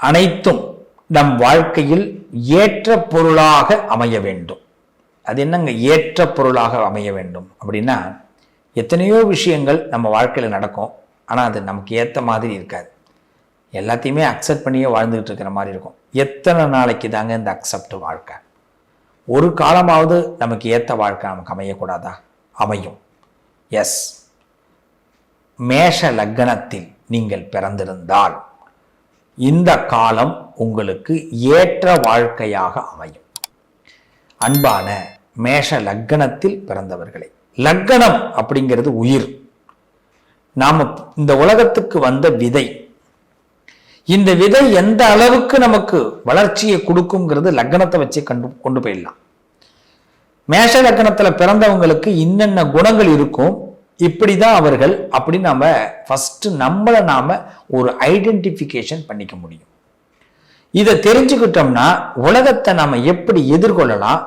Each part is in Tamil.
அனைத்தும் நம் வாழ்க்கையில் ஏற்ற பொருளாக அமைய வேண்டும். அது என்னங்க? ஏற்ற பொருளாக அமைய வேண்டும். அப்படின்னா எத்தனையோ விஷயங்கள் நம்ம வாழ்க்கையில் நடக்கும். ஆனால் அது நமக்கு ஏற்ற மாதிரி இருக்காது. எல்லாத்தையுமே அக்செப்ட் பண்ணியே வாழ்ந்துகிட்டு இருக்கிற மாதிரி இருக்கும். எத்தனை நாளைக்கு தாங்க இந்த அக்செப்ட் வாழ்க்கை? ஒரு காலமாவது நமக்கு ஏற்ற வாழ்க்கை நமக்கு அமையக்கூடாதா? அமையும். எஸ் மேஷ லக்னத்தில் நீங்கள் பிறந்திருந்தால் இந்த காலம் உங்களுக்கு ஏற்ற வாழ்க்கையாக அமையும். அன்பான மேஷ லக்கணத்தில் பிறந்தவர்களே லக்கணம் அப்படிங்கிறது உயிர். நாம் இந்த உலகத்துக்கு வந்த விதை. இந்த விதை எந்த அளவுக்கு நமக்கு வளர்ச்சியை கொடுக்குங்கிறது லக்கணத்தை வச்சு கண்டு கொண்டு போயிடலாம். மேஷ லக்கணத்தில் பிறந்தவங்களுக்கு இன்னென்ன குணங்கள் இருக்கும் இப்படி தான் அவர்கள் அப்படி நம்ம ஃபஸ்ட்டு நம்மளை நாம் ஒரு ஐடென்டிஃபிகேஷன் பண்ணிக்க முடியும். இதை தெரிஞ்சுக்கிட்டோம்னா உலகத்தை நாம் எப்படி எதிர்கொள்ளலாம்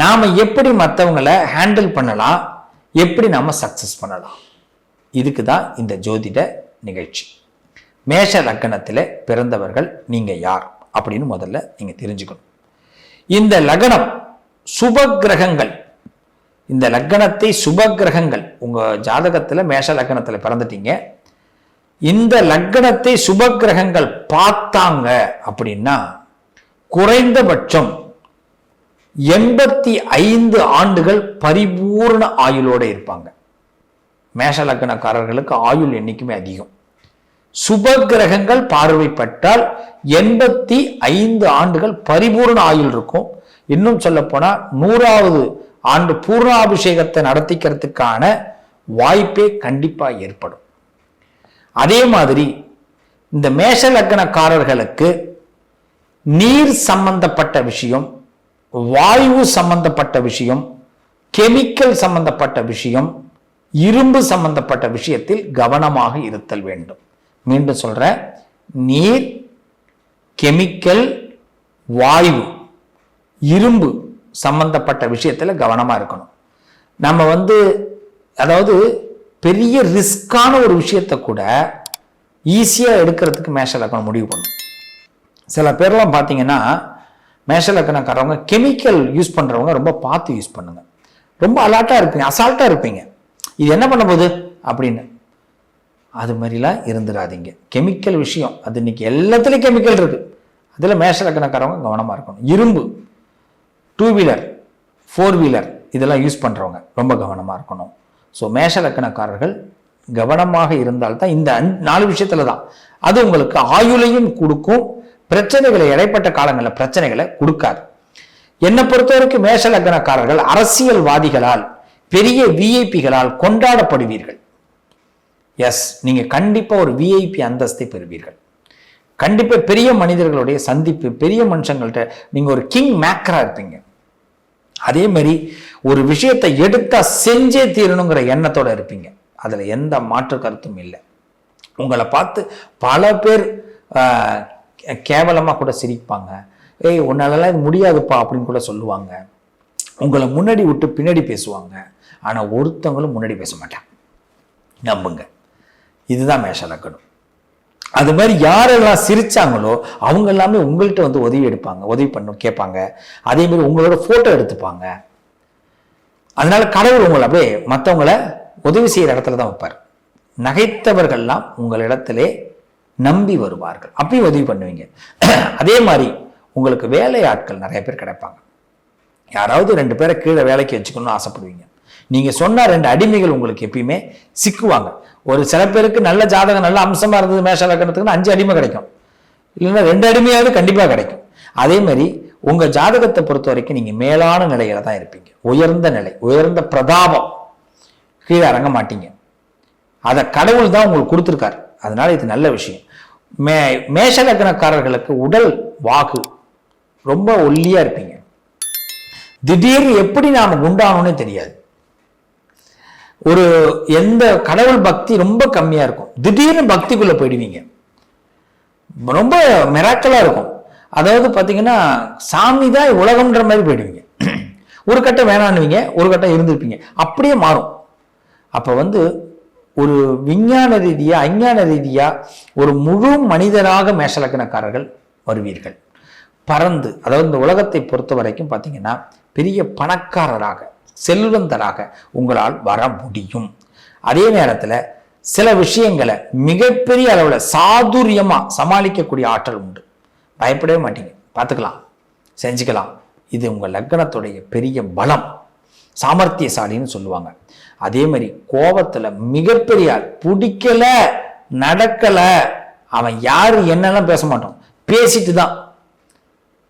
நாம் எப்படி மற்றவங்களை ஹேண்டில் பண்ணலாம் எப்படி நாம் சக்ஸஸ் பண்ணலாம். இதுக்கு தான் இந்த ஜோதிட நிகழ்ச்சி. மேஷ லக்கணத்தில் பிறந்தவர்கள் நீங்கள் யார் அப்படின்னு முதல்ல நீங்கள் தெரிஞ்சுக்கணும். இந்த லக்னம் சுப கிரகங்கள் இந்த லக்கணத்தை சுப கிரகங்கள் உங்கள் ஜாதகத்தில் மேஷ லக்கணத்துல பிறந்துட்டீங்க. இந்த லக்கணத்தை சுப கிரகங்கள் பார்த்தாங்க அப்படின்னா குறைந்தபட்சம் எண்பத்தி ஐந்து ஆண்டுகள் பரிபூர்ண ஆயுளோடு இருப்பாங்க. மேஷ லக்கணக்காரர்களுக்கு ஆயுள் என்றைக்குமே அதிகம். சுப கிரகங்கள் பார்வைப்பட்டால் எண்பத்தி ஐந்து ஆண்டுகள் பரிபூர்ண ஆயுள் இருக்கும். இன்னும் சொல்லப்போனால் நூறாவது ஆண்டு பூர்ணாபிஷேகத்தை நடத்திக்கிறதுக்கான வாய்ப்பே கண்டிப்பா ஏற்படும். அதே மாதிரி இந்த மேஷ லக்னக்காரர்களுக்கு நீர் சம்பந்தப்பட்ட விஷயம் வாயு சம்பந்தப்பட்ட விஷயம் கெமிக்கல் சம்பந்தப்பட்ட விஷயம் இரும்பு சம்பந்தப்பட்ட விஷயத்தில் கவனமாக இருத்தல் வேண்டும். மீண்டும் சொல்ற நீர் கெமிக்கல் வாயு இரும்பு சம்பந்தப்பட்ட விஷயத்தில் கவனமாக இருக்கணும். நம்ம வந்து அதாவது பெரிய ரிஸ்கான ஒரு விஷயத்தை கூட ஈஸியாக எடுக்கிறதுக்கு மேஷ லக்கணம் முடிவு பண்ணும். சில பேர்லாம் பார்த்தீங்கன்னா மேஷ லக்கணக்காரவங்க கெமிக்கல் யூஸ் பண்ணுறவங்க ரொம்ப பார்த்து யூஸ் பண்ணுங்க. ரொம்ப அலாட்டா இருப்பீங்க அசால்ட்டாக இருப்பீங்க. இது என்ன பண்ண போகுது? அப்படின்னு. அது மாதிரிலாம் இருந்துடாதீங்க. கெமிக்கல் விஷயம். அது இன்னைக்கு எல்லாத்துலேயும் கெமிக்கல் இருக்குது அதில் மேஷ லக்கணக்காரவங்க கவனமாக இருக்கணும். இரும்பு. டூ வீலர் ஃபோர் வீலர் இதெல்லாம் யூஸ் பண்ணுறவங்க ரொம்ப கவனமாக இருக்கணும். ஸோ மேஷ லக்கணக்காரர்கள் கவனமாக இருந்தால்தான் இந்த அஞ்- நாலு விஷயத்துல தான் அது உங்களுக்கு ஆயுளையும் கொடுக்கும். பிரச்சனைகளை இடைப்பட்ட காலங்களில் பிரச்சனைகளை கொடுக்காது. என்னை பொறுத்தவரைக்கும் மேஷ லக்னக்காரர்கள் அரசியல்வாதிகளால் பெரிய விஐபிகளால் கொண்டாடப்படுவீர்கள். எஸ் நீங்க கண்டிப்பா ஒரு விஐபி அந்தஸ்தை பெறுவீர்கள். கண்டிப்பாக பெரிய மனிதர்களுடைய சந்திப்பு பெரிய மனுஷங்கள்கிட்ட நீங்கள் ஒரு கிங் மேக்கராக இருப்பீங்க. அதே மாதிரி ஒரு விஷயத்தை எடுத்தால் செஞ்சே தீரணுங்கிற எண்ணத்தோடு இருப்பீங்க. அதில் எந்த மாற்று கருத்தும் இல்லை. உங்களை பார்த்து பல பேர் கேவலமாக கே- கூட சிரிப்பாங்க. ஏய் உன்னாலலாம் இது முடியாதுப்பா அப்படின்னு கூட சொல்லுவாங்க. உங்களை முன்னாடி விட்டு பின்னாடி பேசுவாங்க. ஆனால் ஒருத்தவங்களும் முன்னாடி பேச மாட்டாங்க. நம்புங்க. இதுதான் மேஷ லக்கணம். அது மாதிரி யாரெல்லாம் சிரிச்சாங்களோ அவங்க எல்லாமே உங்கள்கிட்ட வந்து உதவி எடுப்பாங்க உதவி பண்ண கேட்பாங்க. அதே மாதிரி உங்களோட ஃபோட்டோ எடுத்துப்பாங்க. அதனால கடவுள் உங்களை அப்படியே மற்றவங்களை உதவி செய்கிற இடத்துல தான் வைப்பார். நகைத்தவர்கள்லாம் உங்களிடத்திலே நம்பி வருவார்கள். அப்பயும் உதவி பண்ணுவீங்க. அதே மாதிரி உங்களுக்கு வேலையாட்கள் நிறைய பேர் கிடைப்பாங்க. யாராவது ரெண்டு பேரை கீழே வேலைக்கு வச்சுக்கணும்னு ஆசைப்படுவீங்க. நீங்க சொன்ன ரெண்டு அடிமைகள் உங்களுக்கு எப்பயுமே சிக்குவாங்க. ஒரு சில பேருக்கு நல்ல ஜாதகம் நல்ல அம்சமா இருந்தது மேஷ லக்கணத்துக்குன்னு அஞ்சு அடிமை கிடைக்கும். இல்லைன்னா ரெண்டு அடிமையாவது கண்டிப்பாக கிடைக்கும். அதே மாதிரி உங்க ஜாதகத்தை பொறுத்த வரைக்கும் நீங்க மேலான நிலையில தான் இருப்பீங்க. உயர்ந்த நிலை உயர்ந்த பிரதாபம். கீழே இறங்க மாட்டீங்க. அதை கடவுள் தான் உங்களுக்கு கொடுத்துருக்காரு. அதனால இது நல்ல விஷயம். மே மேஷ லக்னக்காரர்களுக்கு உடல் வாகு. ரொம்ப ஒல்லியா இருப்பீங்க. திடீர்னு எப்படி நாம் குண்டானோன்னே தெரியாது. ஒரு எந்த கடவுள் பக்தி ரொம்ப கம்மியாக இருக்கும். திடீர்னு பக்திக்குள்ளே போயிடுவீங்க. ரொம்ப மிராக்கலாக இருக்கும். அதாவது பார்த்தீங்கன்னா சாமி தான் உலகம்ன்ற மாதிரி போயிடுவீங்க. ஒரு கட்டம் வேணான்னுவீங்க ஒரு கட்டம் இருந்திருப்பீங்க. அப்படியே மாறும். அப்போ வந்து ஒரு விஞ்ஞான ரீதியாக அஞ்ஞான ரீதியாக ஒரு முழு மனிதராக மேஷலக்கணக்காரர்கள் வருவீர்கள். பறந்து அதாவது இந்த உலகத்தை பொறுத்த வரைக்கும் பார்த்தீங்கன்னா பெரிய பணக்காரராக செல்வந்தராக உங்களால் வர முடியும். அதே நேரத்தில் சில விஷயங்களை மிகப்பெரிய அளவில் சாதுரியமாக சமாளிக்கக்கூடிய ஆற்றல் உண்டு. பயப்படவே மாட்டீங்க. பார்த்துக்கலாம். செஞ்சுக்கலாம். இது உங்கள் லக்னத்துடைய பெரிய பலம். சாமர்த்தியசாலின்னு சொல்லுவாங்க. அதே மாதிரி கோபத்தில் மிகப்பெரிய பிடிக்கலை நடக்கலை அவன் யார் என்னெல்லாம் பேச மாட்டோம் பேசிட்டு தான்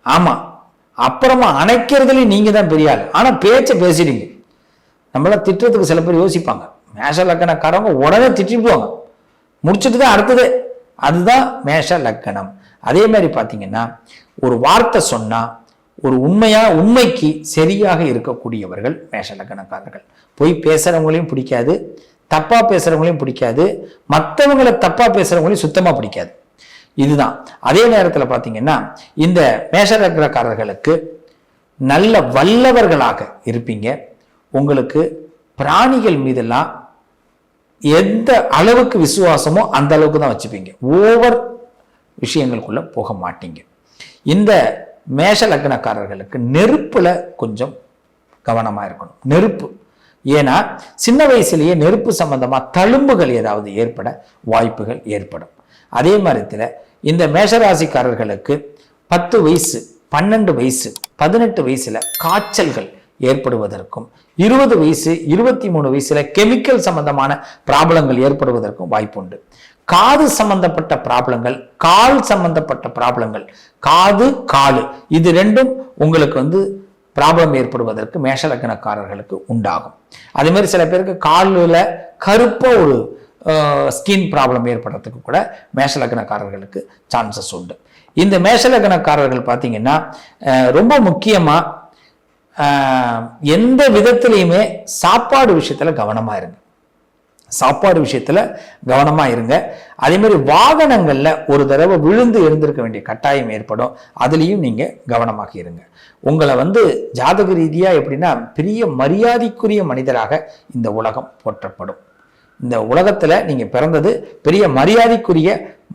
ஆமாம் அப்புறமா அணைக்கிறதுலையும் நீங்கள் தான் பெரிய ஆள். ஆனால் பேச்சை பேசிடுங்க. நம்மள திட்டுறதுக்கு சில பேர் யோசிப்பாங்க. மேஷ லக்கணக்காரவங்க உடனே திட்டிடுவாங்க. முடிச்சுட்டு தான் அடுத்தது. அதுதான் மேஷ லக்கணம். அதே மாதிரி பார்த்தீங்கன்னா ஒரு வார்த்தை சொன்னால் ஒரு உண்மையாக உண்மைக்கு சரியாக இருக்கக்கூடியவர்கள் மேஷ லக்கணக்காரர்கள். போய் பேசுகிறவங்களையும் பிடிக்காது. தப்பாக பேசுகிறவங்களையும் பிடிக்காது. மற்றவங்களை தப்பாக பேசுகிறவங்களையும் சுத்தமாக பிடிக்காது. இதுதான். அதே நேரத்தில் பார்த்தீங்கன்னா இந்த மேஷரக்காரர்களுக்கு நல்ல வல்லவர்களாக இருப்பீங்க. உங்களுக்கு பிராணிகள் மீதெல்லாம் எந்த அளவுக்கு விசுவாசமோ அந்த அளவுக்கு தான் வச்சுப்பீங்க. ஓவர் விஷயங்களுக்குள்ளே போக மாட்டீங்க. இந்த மேஷ லக்னக்காரர்களுக்கு நெருப்பில் கொஞ்சம் கவனமாக இருக்கணும். நெருப்பு. ஏன்னா சின்ன வயசுலேயே நெருப்பு சம்பந்தமாக தழும்புகள் ஏதாவது ஏற்பட வாய்ப்புகள் ஏற்படும். அதே மாதிரி இந்த மேஷராசிக்காரர்களுக்கு பத்து வயசு பன்னெண்டு வயசு பதினெட்டு வயசுல காய்ச்சல்கள் ஏற்படுவதற்கும் இருபது வயசு இருபத்தி மூணு வயசுல கெமிக்கல் சம்பந்தமான ப்ராப்ளங்கள் ஏற்படுவதற்கும் வாய்ப்புண்டு. காது சம்பந்தப்பட்ட ப்ராப்ளங்கள் கால் சம்பந்தப்பட்ட ப்ராப்ளங்கள் காது காலு இது ரெண்டும் உங்களுக்கு வந்து ப்ராப்ளம் ஏற்படுவதற்கு மேஷலக்கணக்காரர்களுக்கு உண்டாகும். அதே மாதிரி சில பேருக்கு காலில் கருப்பாக ஒரு ஸ்கின் ப்ராப்ளம் ஏற்படுறதுக்கு கூட மேஷலக்கணக்காரர்களுக்கு சான்சஸ் உண்டு. இந்த மேஷலக்கணக்காரர்கள் பார்த்தீங்கன்னா ரொம்ப முக்கியமாக எந்த விதத்துலேயுமே சாப்பாடு விஷயத்தில் கவனமாக இருங்க. சாப்பாடு விஷயத்தில் கவனமாக இருங்க. அதே மாதிரி ஒரு தடவை விழுந்து எழுந்திருக்க வேண்டிய கட்டாயம் ஏற்படும். அதுலேயும் நீங்கள் கவனமாக இருங்க. உங்களை வந்து ஜாதக ரீதியாக எப்படின்னா பெரிய மரியாதைக்குரிய மனிதராக இந்த உலகம் போற்றப்படும். இந்த உலகத்தில் நீங்கள் பிறந்தது பெரிய மரியாதைக்குரிய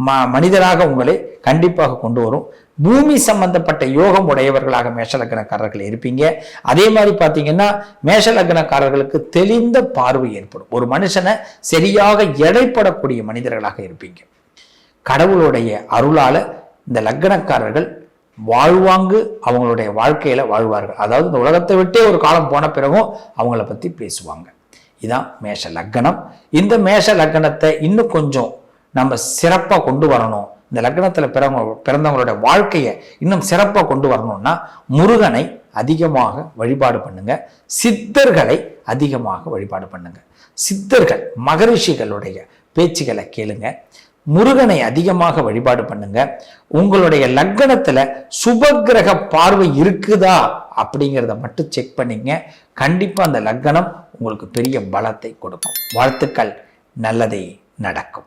ம மனிதராக உங்களை கண்டிப்பாக கொண்டு வரும். பூமி சம்பந்தப்பட்ட யோகம் உடையவர்களாக மேஷலக்கணக்காரர்கள் இருப்பீங்க. அதே மாதிரி பார்த்தீங்கன்னா மேஷலக்கணக்காரர்களுக்கு தெளிந்த பார்வை ஏற்படும். ஒரு மனுஷனை சரியாக எடைப்படக்கூடிய மனிதர்களாக இருப்பீங்க. கடவுளுடைய அருளால் இந்த லக்னக்காரர்கள் வாழ்வாங்கு அவங்களுடைய வாழ்க்கையில் வாழ்வார்கள். அதாவது இந்த உலகத்தை விட்டே ஒரு காலம் போன பிறகும் அவங்கள பற்றி பேசுவாங்க. இதான் மேஷ லக்னம். இந்த மேஷ லக்னத்தை இன்னும் கொஞ்சம் நம்ம சிறப்பாக கொண்டு வரணும். இந்த லக்னத்தில் பிறவங்க பிறந்தவங்களோட வாழ்க்கையை இன்னும் சிறப்பாக கொண்டு வரணும்னா முருகனை அதிகமாக வழிபாடு பண்ணுங்க. சித்தர்களை அதிகமாக வழிபாடு பண்ணுங்க. சித்தர்கள் மகரிஷிகளுடைய பேச்சுகளை கேளுங்க. முருகனை அதிகமாக வழிபாடு பண்ணுங்க. உங்களுடைய லக்னத்துல சுபக்கிரக பார்வை இருக்குதா அப்படிங்கிறத மட்டும் செக் பண்ணிங்க. கண்டிப்பா அந்த லக்னம் உங்களுக்கு பெரிய பலத்தை கொடுக்கும். வாழ்த்துக்கள். நல்லதே நடக்கும்.